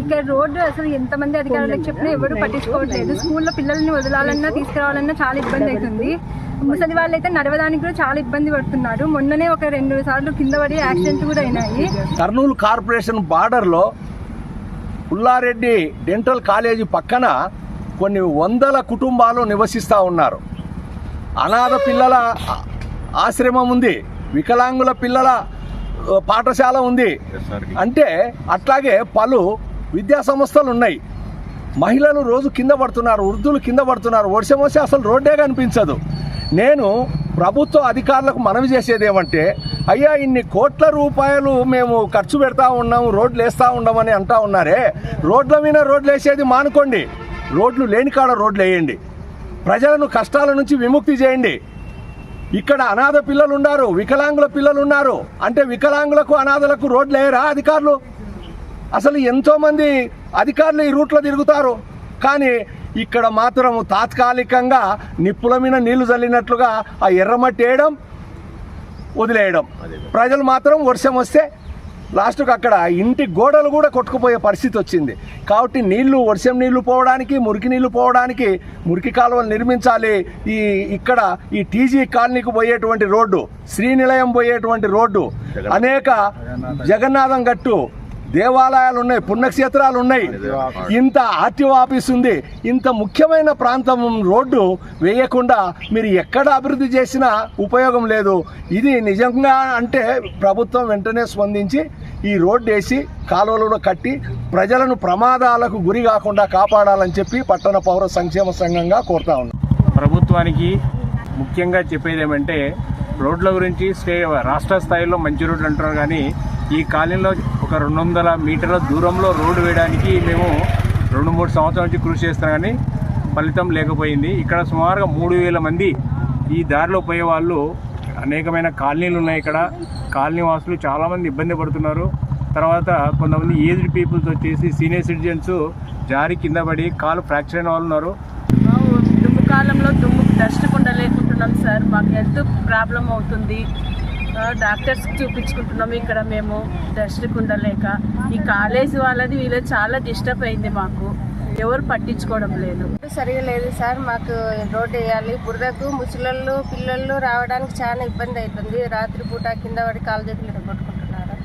ఇక్కడ రోడ్డు అసలు ఎంతమంది అధికారులకు చెప్పినా ఎవరు పట్టించుకోవట్లేదు. స్కూల్లో పిల్లల్ని వదలాలన్నా తీసుకురావాలన్నా చాలా ఇబ్బంది అవుతుంది. ముసలి వాళ్ళైతే నడవడానికి కూడా చాలా ఇబ్బంది పడుతున్నారు. మొన్ననే ఒక రెండు సార్లు కింద పడి యాక్సిడెంట్ కూడా అయినాయి. కర్నూలు కార్పొరేషన్ బార్డర్లో పుల్లారెడ్డి డెంటల్ కాలేజీ పక్కన కొన్ని వందల కుటుంబాలు నివసిస్తూ ఉన్నారు. అనాథ పిల్లల ఆశ్రమం ఉంది. వికలాంగుల పిల్లల పాఠశాల ఉంది. అంటే అట్లాగే పలు విద్యా సంస్థలు ఉన్నాయి. మహిళలు రోజు కింద పడుతున్నారు వృద్ధులు కింద పడుతున్నారు. వర్షం వస్తే అసలు రోడ్డే కనిపించదు. నేను ప్రభుత్వ అధికారులకు మనవి చేసేది ఏమంటే అయ్యా ఇన్ని కోట్ల రూపాయలు మేము ఖర్చు పెడతా ఉన్నాము రోడ్లు వేస్తూ ఉండమని అంటా ఉన్నారే రోడ్ల మీద రోడ్లు వేసేది మానుకోండి. రోడ్లు లేని కాడ రోడ్లు వేయండి. ప్రజలను కష్టాల నుంచి విముక్తి చేయండి. ఇక్కడ అనాథ పిల్లలు ఉన్నారు వికలాంగుల పిల్లలు ఉన్నారు. అంటే వికలాంగులకు అనాథలకు రోడ్లు వేయరా అధికారులు? అసలు ఎంతోమంది అధికారులు ఈ రూట్లో తిరుగుతారు. కానీ ఇక్కడ మాత్రం తాత్కాలికంగా నిప్పుల మీద నీళ్ళు చల్లినట్లుగా ఆ ఎర్రమట్టి వేయడం వదిలేయడం. ప్రజలు మాత్రం వర్షం వస్తే లాస్ట్కు అక్కడ ఇంటి గోడలు కూడా కొట్టుకుపోయే పరిస్థితి వచ్చింది. కాబట్టి నీళ్ళు వర్షం నీళ్ళు పోవడానికి మురికి నీళ్ళు పోవడానికి మురికి కాలువలు నిర్మించాలి. ఈ ఇక్కడ ఈ టీజీ కాలనీకి పోయేటువంటి రోడ్డు శ్రీనిలయం పోయేటువంటి రోడ్డు అనేక జగన్నాథం గట్టు దేవాలయాలు ఉన్నాయి పుణ్యక్షేత్రాలు ఉన్నాయి. ఇంత ఆర్టీఓ ఆఫీస్ ఉంది. ఇంత ముఖ్యమైన ప్రాంతం రోడ్డు వేయకుండా మీరు ఎక్కడ అభివృద్ధి చేసినా ఉపయోగం లేదు. ఇది నిజంగా అంటే ప్రభుత్వం వెంటనే స్పందించి ఈ రోడ్డు వేసి కాలువలు కూడా కట్టి ప్రజలను ప్రమాదాలకు గురి కాకుండా కాపాడాలని చెప్పి పట్టణ పౌర సంక్షేమ సంఘంగా కోరుతా ఉన్నాం. ప్రభుత్వానికి ముఖ్యంగా చెప్పేది ఏమంటే రోడ్ల గురించి స్టే రాష్ట్ర స్థాయిలో మంచి రోడ్లు అంటున్నారు కానీ ఈ కాలనీలో ఒక రెండు వందల మీటర్ల దూరంలో రోడ్డు వేయడానికి మేము రెండు మూడు సంవత్సరాల నుంచి కృషి చేస్తున్నాం కానీ ఫలితం లేకపోయింది. ఇక్కడ సుమారుగా మూడు వేల మంది ఈ దారిలో పోయే వాళ్ళు అనేకమైన కాలనీలు ఉన్నాయి ఇక్కడ. కాలనీ వాసులు చాలామంది ఇబ్బంది పడుతున్నారు. తర్వాత కొంతమంది ఏజ్డ్ పీపుల్స్ వచ్చేసి సీనియర్ సిటిజన్స్ జారి కింద పడి కాలు ఫ్రాక్చర్ అయిన వాళ్ళు ఉన్నారు. దుమ్ము కాలంలో దుమ్ము డస్ట్ కుండా లేకుంటున్నాం సార్. మాకు హెల్త్ ప్రాబ్లం అవుతుంది. డాక్టర్స్ చూపించుకుంటున్నాం ఇక్కడ మేము డస్ట్ ఉండలేక ఈ కాలేజ్ వాళ్ళది వీళ్ళది చాలా డిస్టర్బ్ అయింది మాకు. ఎవరు పట్టించుకోవడం లేదు. సరిగా లేదు సార్. మాకు రోడ్డు వేయాలి. బురదకు ముసలళ్ళు పిల్లలు రావడానికి చాలా ఇబ్బంది అవుతుంది. రాత్రి పూట కింద పడి కాలు చేతులు కొట్టుకుంటున్నారు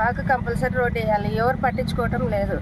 మాకు కంపల్సరీ రోడ్డు వేయాలి. ఎవరు పట్టించుకోవటం లేదు.